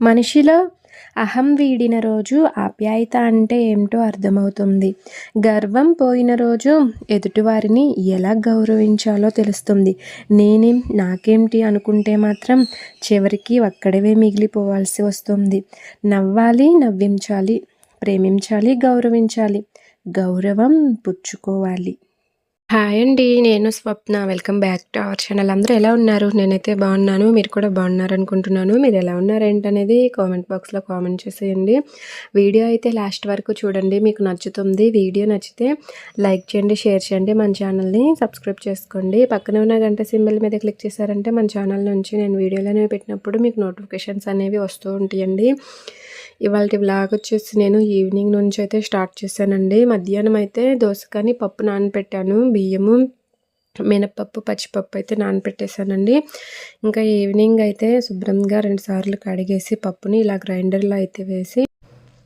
మనిషిలో అహం వీడిన రోజు ఆప్యాయత అంటే ఏమిటో అర్థమవుతుంది. గర్వం పోయిన రోజు ఎదుటివారిని ఎలా గౌరవించాలో తెలుస్తుంది. నేనేం నాకేమిటి అనుకుంటే మాత్రం చివరికి ఒక్కడవే మిగిలిపోవాల్సి వస్తుంది. నవ్వాలి నవ్వించాలి ప్రేమించాలి గౌరవించాలి. గౌరవం పుచ్చుకోవాలి. హాయ్ అండి నేను Swapna. Welcome back to our channel అందరూ ఎలా ఉన్నారు? నేనైతే బాగున్నాను. మీరు కూడా బాగున్నారు అనుకుంటున్నాను మీరు ఎలా ఉన్నారు ఏంటనేది కామెంట్ బాక్స్లో కామెంట్ చేసేయండి. వీడియో అయితే లాస్ట్ వరకు చూడండి. మీకు నచ్చుతుంది. వీడియో నచ్చితే లైక్ చేయండి షేర్ చేయండి. మన ఛానల్ని సబ్స్క్రైబ్ చేసుకోండి. పక్కన ఉన్న గంట సింబల్ మీద క్లిక్ చేశారంటే మన ఛానల్ నుంచి నేను వీడియోలు అనేవి పెట్టినప్పుడు మీకు నోటిఫికేషన్స్ అనేవి వస్తూ ఉంటాయండి. ఇవాళ బ్లాగ్ వచ్చేసి నేను ఈవినింగ్ నుంచి అయితే స్టార్ట్ చేశానండి. మధ్యాహ్నం అయితే దోసకాని పప్పు నానబెట్టాను బియ్యము మినపప్పు పచ్చిపప్పు అయితే నానపెట్టేశానండి. ఇంకా ఈవినింగ్ అయితే శుభ్రంగా రెండు సార్లు కడిగేసి పప్పుని ఇలా గ్రైండర్లో అయితే వేసి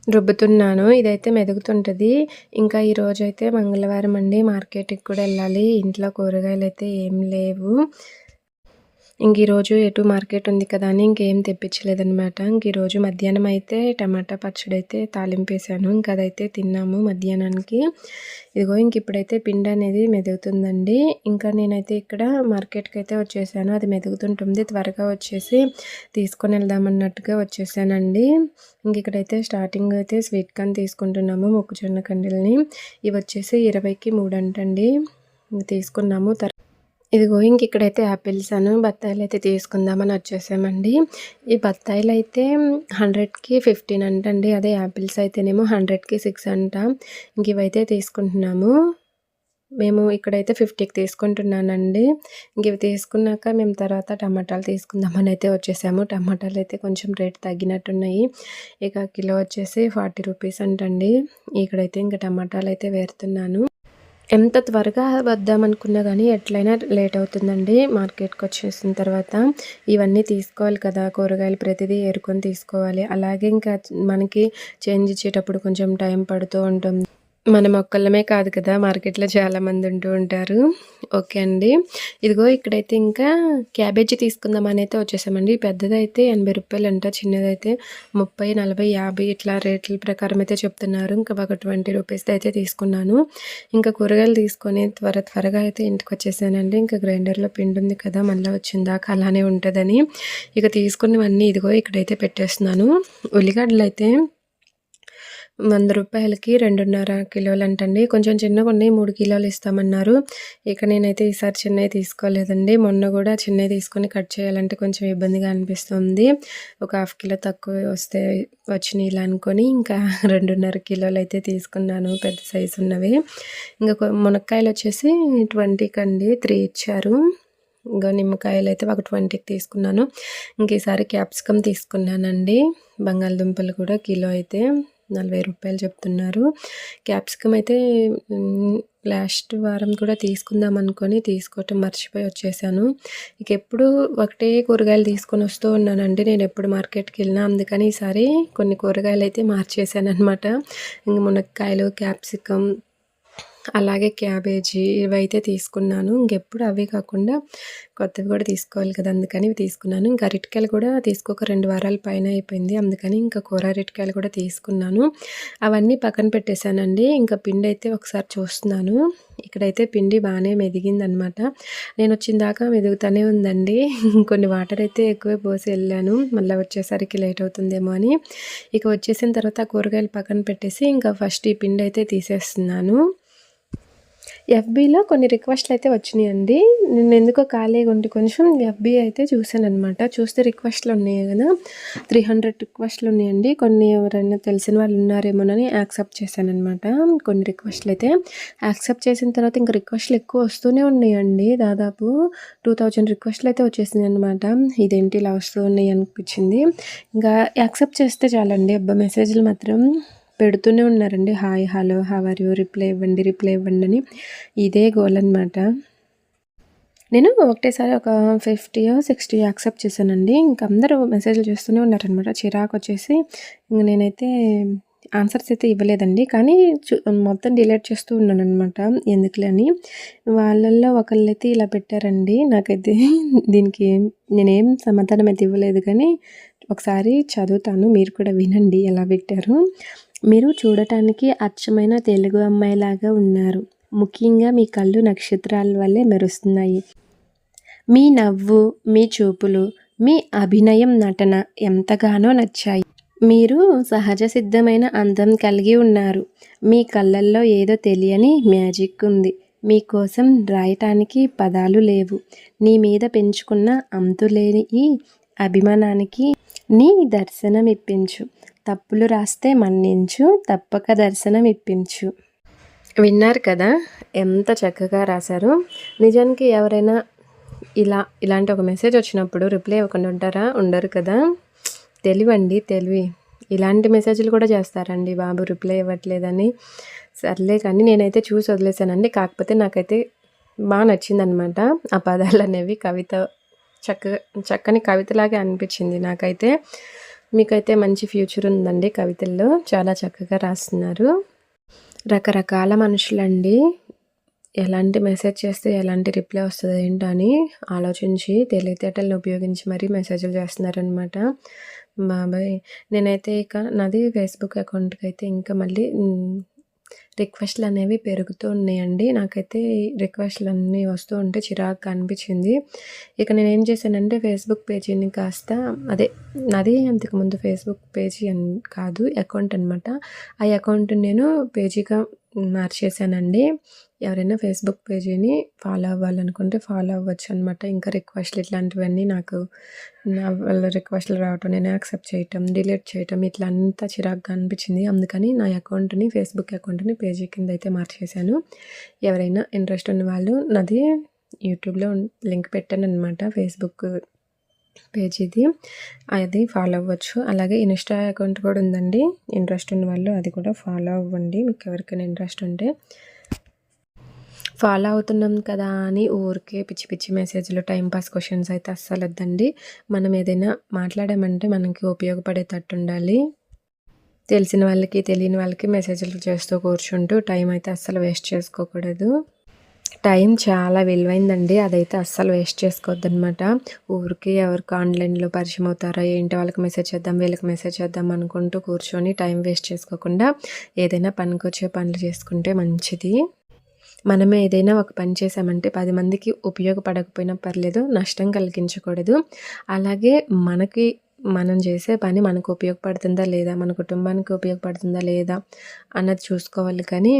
రుబ్బుతున్నాను. ఇదైతే మెదుగుతుంటుంది. ఇంకా ఈరోజు అయితే మంగళవారం అండి మార్కెట్కి కూడా వెళ్ళాలి. ఇంట్లో కూరగాయలు అయితే ఏం లేవు. ఇంక ఈరోజు ఎటు మార్కెట్ ఉంది కదా అని ఇంకేం తెప్పించలేదనమాట ఇంక ఈరోజు మధ్యాహ్నం అయితే టమాటా పచ్చడి అయితే తాలింపేశాను ఇంక అదైతే తిన్నాము మధ్యాహ్నానికి. ఇదిగో ఇంక ఇప్పుడైతే పిండి అనేది మెదుగుతుందండి. ఇంకా నేనైతే ఇక్కడ మార్కెట్కి అయితే వచ్చేసాను. అది మెదుగుతుంటుంది. త్వరగా వచ్చేసి తీసుకొని వెళ్దామన్నట్టుగా వచ్చేసానండి. ఇంక ఇక్కడైతే స్టార్టింగ్ అయితే స్వీట్ కార్న్ తీసుకుంటున్నాము. మొక్కజొన్న కండల్ని. ఇవి వచ్చేసి ఇరవైకి మూడు అంటండి తీసుకున్నాము. ఇదిగో ఇంక ఇక్కడైతే యాపిల్స్ అను బత్తాయిలు అయితే తీసుకుందామని వచ్చేసామండి. ఈ బత్తాయిలు అయితే హండ్రెడ్కి ఫిఫ్టీన్ అంటండి. అదే యాపిల్స్ అయితేనేమో హండ్రెడ్కి సిక్స్ అంట. ఇంక ఇవైతే తీసుకుంటున్నాము. మేము ఇక్కడైతే ఫిఫ్టీకి తీసుకుంటున్నానండి. ఇంక ఇవి తీసుకున్నాక మేము తర్వాత టమాటాలు తీసుకుందామని అయితే వచ్చేసాము. టమాటాలు అయితే కొంచెం రేట్ తగ్గినట్టున్నాయి. ఇక కిలో వచ్చేసి ఫార్టీ రూపీస్ అంటండి. ఇక్కడైతే ఇంకా టమాటాలు అయితే వేరుతున్నాను. ఎంత త్వరగా వద్దామనుకున్నా కానీ ఎట్లయినా లేట్ అవుతుందండి. మార్కెట్కి వచ్చేసిన తర్వాత ఇవన్నీ తీసుకోవాలి కదా. కూరగాయలు ప్రతిదీ ఏరుకొని తీసుకోవాలి. అలాగే ఇంకా మనకి చేంజ్ ఇచ్చేటప్పుడు కొంచెం టైం పడుతూ ఉంటుంది. మన మొక్కలమే కాదు కదా మార్కెట్లో చాలామంది ఉంటూ ఉంటారు. ఓకే అండి. ఇదిగో ఇక్కడైతే ఇంకా క్యాబేజీ తీసుకుందామని అయితే వచ్చేసామండి. పెద్దదైతే ఎనభై రూపాయలు అంట చిన్నదైతే ముప్పై నలభై యాభై ఇట్లా రేట్ల ప్రకారం అయితే చెప్తున్నారు. ఇంకా ఒక ట్వంటీ రూపీస్ అయితే తీసుకున్నాను. ఇంకా కూరగాయలు తీసుకొని త్వర త్వరగా అయితే ఇంటికి వచ్చేసానండి. ఇంకా గ్రైండర్లో పిండి ఉంది కదా మళ్ళీ వచ్చిందాక అలానే ఉంటుందని. ఇక తీసుకున్నవన్నీ ఇదిగో ఇక్కడైతే పెట్టేస్తున్నాను. ఉల్లిగడ్డలు అయితే వంద రూపాయలకి రెండున్నర కిలోలు అంటండి కొంచెం చిన్నగా ఉన్నాయి మూడు కిలోలు ఇస్తామన్నారు. ఇక నేనైతే ఈసారి చిన్నవి తీసుకోలేదండి. మొన్న కూడా చిన్నవి తీసుకొని కట్ చేయాలంటే కొంచెం ఇబ్బందిగా అనిపిస్తుంది. ఒక హాఫ్ కిలో తక్కువ వస్తే వచ్చినాయి ఇలా అనుకొని ఇంకా రెండున్నర కిలోలు అయితే తీసుకున్నాను. పెద్ద సైజు ఉన్నవి. ఇంకా మునక్కాయలు వచ్చేసి ట్వంటీకి అండి త్రీ ఇచ్చారు. ఇంకా నిమ్మకాయలు అయితే ఒక ట్వంటీకి తీసుకున్నాను. ఇంక ఈసారి క్యాప్సికమ్ తీసుకున్నానండి. బంగాళదుంపలు కూడా కిలో అయితే. నలభై రూపాయలు చెప్తున్నారు. క్యాప్సికమ్ అయితే లాస్ట్ వారం కూడా తీసుకుందాం అనుకొని తీసుకోవటం మర్చిపోయి వచ్చేసాను. ఇక ఎప్పుడు ఒకటే కూరగాయలు తీసుకొని వస్తూ ఉన్నానండి. నేను ఎప్పుడు మార్కెట్కి వెళ్ళినా అందుకని ఈసారి కొన్ని కూరగాయలు అయితే మార్చేసాను అనమాట ఇంక మునక్కాయలు క్యాప్సికమ్ అలాగే క్యాబేజీ ఇవైతే తీసుకున్నాను. ఇంకెప్పుడు అవి కాకుండా కొత్తవి కూడా తీసుకోవాలి కదా అందుకని ఇవి తీసుకున్నాను. ఇంకా అరటికాయలు కూడా తీసుకోక రెండు వారాల పైన అయిపోయింది. అందుకని ఇంకా కూర అరటికాయలు కూడా తీసుకున్నాను. అవన్నీ పక్కన పెట్టేశానండి. ఇంకా పిండి అయితే ఒకసారి చూస్తున్నాను. ఇక్కడైతే పిండి బాగానే మెదిగిందనమాట. నేను వచ్చిన దాకా మెదుగుతూనే ఉందండి. కొన్ని వాటర్ అయితే ఎక్కువే పోసి వెళ్ళాను. మళ్ళీ వచ్చేసరికి లేట్ అవుతుందేమో అని. ఇక వచ్చేసిన తర్వాత కూరగాయలు పక్కన పెట్టేసి ఇంకా ఫస్ట్ ఈ పిండి అయితే తీసేస్తున్నాను. ఎఫ్బీలో కొన్ని రిక్వెస్ట్లు అయితే వచ్చినాయండి. నేను ఎందుకో ఖాళీగా ఉండి కొంచెం ఎఫ్బీ అయితే చూశాను అనమాట చూస్తే రిక్వెస్ట్లు ఉన్నాయి కదా. త్రీ హండ్రెడ్ రిక్వెస్ట్లు ఉన్నాయండి. కొన్ని ఎవరైనా తెలిసిన వాళ్ళు ఉన్నారేమోనని యాక్సెప్ట్ చేశాను అనమాట కొన్ని రిక్వెస్ట్లు అయితే యాక్సెప్ట్ చేసిన తర్వాత ఇంకా రిక్వెస్ట్లు ఎక్కువ వస్తూనే ఉన్నాయండి. దాదాపు టూ థౌజండ్ రిక్వెస్ట్లు అయితే వచ్చేసింది అనమాట ఇదేంటి ఇలా వస్తూ ఉన్నాయి అనిపించింది. ఇంకా యాక్సెప్ట్ చేస్తే చాలండి. అబ్బా మెసేజ్లు మాత్రం పెడుతూనే ఉన్నారండి. Hi hello how are you? Reply ఇవ్వండి రిప్లై ఇవ్వండి అని. ఇదే గోల్ అనమాట నేను ఒకటేసారి ఒక ఫిఫ్టీ సిక్స్టీ యాక్సెప్ట్ చేశానండి. ఇంక అందరూ మెసేజ్లు చేస్తూనే ఉన్నారనమాట చిరాకు వచ్చేసి ఇంక నేనైతే ఆన్సర్స్ అయితే ఇవ్వలేదండి. కానీ మొత్తం డిలీట్ చేస్తూ ఉన్నాను అనమాట ఎందుకులే అని. వాళ్ళల్లో ఒకళ్ళైతే ఇలా పెట్టారండి. నాకైతే దీనికి నేనేం సమాధానం అయితే ఇవ్వలేదు. కానీ ఒకసారి చదువుతాను. మీరు కూడా వినండి ఎలా పెట్టారు. మీరు చూడటానికి అచ్చమైన తెలుగు అమ్మాయిలాగా ఉన్నారు. ముఖ్యంగా మీ కళ్ళు నక్షత్రాల వల్లే మెరుస్తున్నాయి. మీ నవ్వు మీ చూపులు మీ అభినయం నటన ఎంతగానో నచ్చాయి. మీరు సహజ సిద్ధమైన అందం కలిగి ఉన్నారు. మీ కళ్ళల్లో ఏదో తెలియని మ్యాజిక్ ఉంది. మీకోసం రాయటానికి పదాలు లేవు. నీ మీద పెంచుకున్న అంతులేని ఈ అభిమానానికి నీ దర్శనం ఇప్పించు తప్పులు రాస్తే మన్నించు తప్పక దర్శనం ఇప్పించు. విన్నారు కదా ఎంత చక్కగా రాశారు. నిజానికి ఎవరైనా ఇలా ఇలాంటి ఒక మెసేజ్ వచ్చినప్పుడు రిప్లై ఇవ్వకుండా ఉంటారా ఉండరు కదా. తెలివండి తెలివి. ఇలాంటి మెసేజ్లు కూడా చేస్తారండి బాబు రిప్లై ఇవ్వట్లేదని. సర్లే కానీ నేనైతే చూసి వదిలేసానండి కాకపోతే నాకైతే బాగా నచ్చిందనమాట ఆ పదాలు అనేవి కవిత చక్క చక్కని కవితలాగే అనిపించింది నాకైతే. మీకైతే మంచి ఫ్యూచర్ ఉందండి కవితల్లో. చాలా చక్కగా రాస్తున్నారు. రకరకాల మనుషులండి. ఎలాంటి మెసేజ్ చేస్తే ఎలాంటి రిప్లై వస్తుంది ఏంటని ఆలోచించి తెలివితేటలను ఉపయోగించి మరీ మెసేజ్లు చేస్తున్నారనమాట బాబాయ్ నేనైతే ఇక నాది ఫేస్బుక్ అకౌంట్కి అయితే ఇంకా మళ్ళీ రిక్వెస్ట్లు అనేవి పెరుగుతూ ఉన్నాయండి. నాకైతే రిక్వెస్ట్లు అన్నీ వస్తూ ఉంటే చిరాకు అనిపించింది. ఇక నేను ఏం చేశానంటే ఫేస్బుక్ పేజీని కాస్త అదే నాది అంతకుముందు ఫేస్బుక్ పేజీ అని కాదు అకౌంట్ అనమాట ఆ అకౌంట్ నేను పేజీగా మార్చేసానండి ఎవరైనా ఫేస్బుక్ పేజీని ఫాలో అవ్వాలనుకుంటే ఫాలో అవ్వచ్చు అనమాట ఇంకా రిక్వెస్ట్లు ఇట్లాంటివన్నీ నాకు నా వాళ్ళ రిక్వెస్ట్లు రావటం నేను యాక్సెప్ట్ చేయటం డిలీట్ చేయటం ఇట్లా అంతా చిరాగ్గా అనిపించింది. అందుకని నా అకౌంట్ని ఫేస్బుక్ అకౌంట్ని పేజీ కింద అయితే మార్చేశాను. ఎవరైనా ఇంట్రెస్ట్ ఉన్న వాళ్ళు నాది యూట్యూబ్లో లింక్ పెట్టాను అనమాట ఫేస్బుక్ పేజీది అది ఫాలో అవ్వచ్చు. అలాగే ఇన్స్టా అకౌంట్ కూడా ఉందండి. ఇంట్రెస్ట్ ఉన్న వాళ్ళు అది కూడా ఫాలో అవ్వండి. మీకు ఎవరికైనా ఇంట్రెస్ట్ ఉంటే. ఫాలో అవుతున్నాం కదా అని ఊరికే పిచ్చి పిచ్చి మెసేజ్లు టైంపాస్ క్వశ్చన్స్ అయితే అస్సలు వద్దండి. మనం ఏదైనా మాట్లాడామంటే మనకి ఉపయోగపడేటట్టు ఉండాలి. తెలిసిన వాళ్ళకి తెలియని వాళ్ళకి మెసేజ్లు చేస్తూ కూర్చుంటూ టైం అయితే అస్సలు వేస్ట్ చేసుకోకూడదు. టైం చాలా విలువైందండి. అదైతే అస్సలు వేస్ట్ చేసుకోవద్దు అనమాట ఊరికి ఎవరికి ఆన్లైన్లో పరిచయం అవుతారా ఏంటి వాళ్ళకి మెసేజ్ చేద్దాం వీళ్ళకి మెసేజ్ చేద్దాం అనుకుంటూ కూర్చొని టైం వేస్ట్ చేసుకోకుండా ఏదైనా పనికొచ్చే పనులు చేసుకుంటే మంచిది. మనం ఏదైనా ఒక పని చేసామంటే పది మందికి ఉపయోగపడకపోయినా పర్లేదు నష్టం కలిగించకూడదు. అలాగే మనకి మనం చేసే పని మనకు ఉపయోగపడుతుందా లేదా మన కుటుంబానికి ఉపయోగపడుతుందా లేదా అన్నది చూసుకోవాలి. కానీ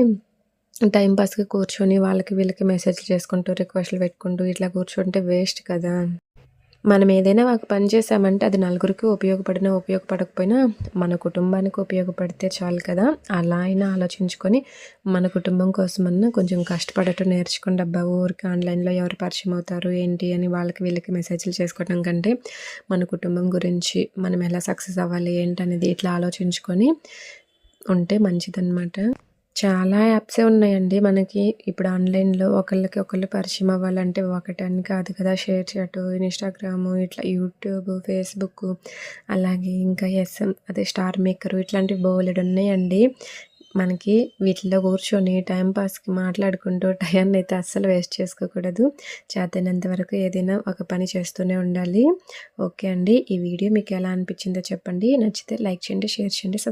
టైంపాస్కి కూర్చొని వాళ్ళకి వీళ్ళకి మెసేజ్లు చేసుకుంటూ రిక్వెస్ట్లు పెట్టుకుంటూ ఇట్లా కూర్చుంటే వేస్ట్ కదా. మనం ఏదైనా ఒక పని చేసామంటే అది నలుగురికి ఉపయోగపడినా ఉపయోగపడకపోయినా మన కుటుంబానికి ఉపయోగపడితే చాలు కదా. అలా అయినా ఆలోచించుకొని మన కుటుంబం కోసమన్నా కొంచెం కష్టపడటం నేర్చుకుని డబ్బా ఊరికి ఆన్లైన్లో ఎవరు పరిచయం అవుతారు ఏంటి అని వాళ్ళకి వీళ్ళకి మెసేజ్లు చేసుకోవడం కంటే మన కుటుంబం గురించి మనం ఎలా సక్సెస్ అవ్వాలి ఏంటనేది ఇట్లా ఆలోచించుకొని ఉంటే మంచిదన్నమాట. చాలా యాప్సే ఉన్నాయండి. మనకి ఇప్పుడు ఆన్లైన్లో ఒకళ్ళకి ఒకళ్ళు పరిచయం అవ్వాలంటే ఒకటని కాదు కదా. షేర్ చాట్ ఇన్స్టాగ్రాము ఇట్లా యూట్యూబ్ ఫేస్బుక్ అలాగే ఇంకా ఎస్ఎం అదే స్టార్ మేకరు ఇట్లాంటివి బోలెడు ఉన్నాయండి. మనకి వీటిలో కూర్చొని టైంపాస్కి మాట్లాడుకుంటూ టైం అయితే అస్సలు వేస్ట్ చేసుకోకూడదు. చేతనంత వరకు ఏదైనా ఒక పని చేస్తూనే ఉండాలి. ఓకే అండి. ఈ వీడియో మీకు ఎలా అనిపించిందో చెప్పండి. నచ్చితే లైక్ చేయండి షేర్ చేయండి సబ్స్క్రైబ్